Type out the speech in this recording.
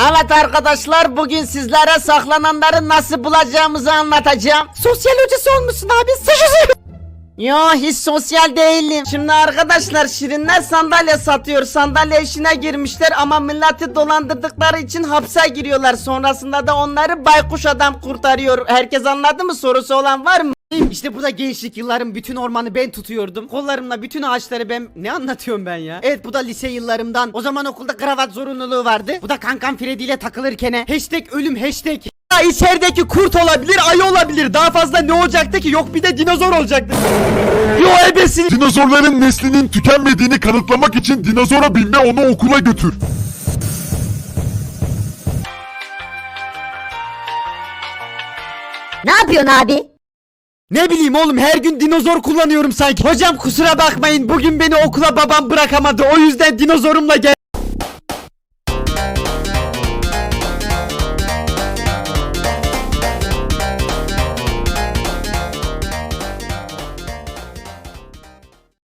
Evet arkadaşlar bugün sizlere saklananları nasıl bulacağımızı anlatacağım. Sosyal hocası olmuşsun abi. Yo hiç sosyal değilim. Şimdi arkadaşlar Şirinler sandalye satıyor. Sandalye işine girmişler ama milleti dolandırdıkları için hapse giriyorlar. Sonrasında da onları baykuş adam kurtarıyor. Herkes anladı mı? Sorusu olan var mı? İşte burada gençlik yıllarım bütün ormanı ben tutuyordum. Kollarımla bütün ağaçları ben... Ne anlatıyorum ben ya? Evet bu da lise yıllarımdan. O zaman okulda kravat zorunluluğu vardı. Bu da kankam Freddy ile takılırken. Hashtag ölüm hashtag. Ya içerideki kurt olabilir, ayı olabilir. Daha fazla ne olacaktı ki? Yok bir de dinozor olacaktı. Yo ebesini. Dinozorların neslinin tükenmediğini kanıtlamak için dinozora binme onu okula götür. Ne yapıyorsun abi? Ne bileyim oğlum her gün dinozor kullanıyorum sanki. Hocam kusura bakmayın bugün beni okula babam bırakamadı. O yüzden dinozorumla gel.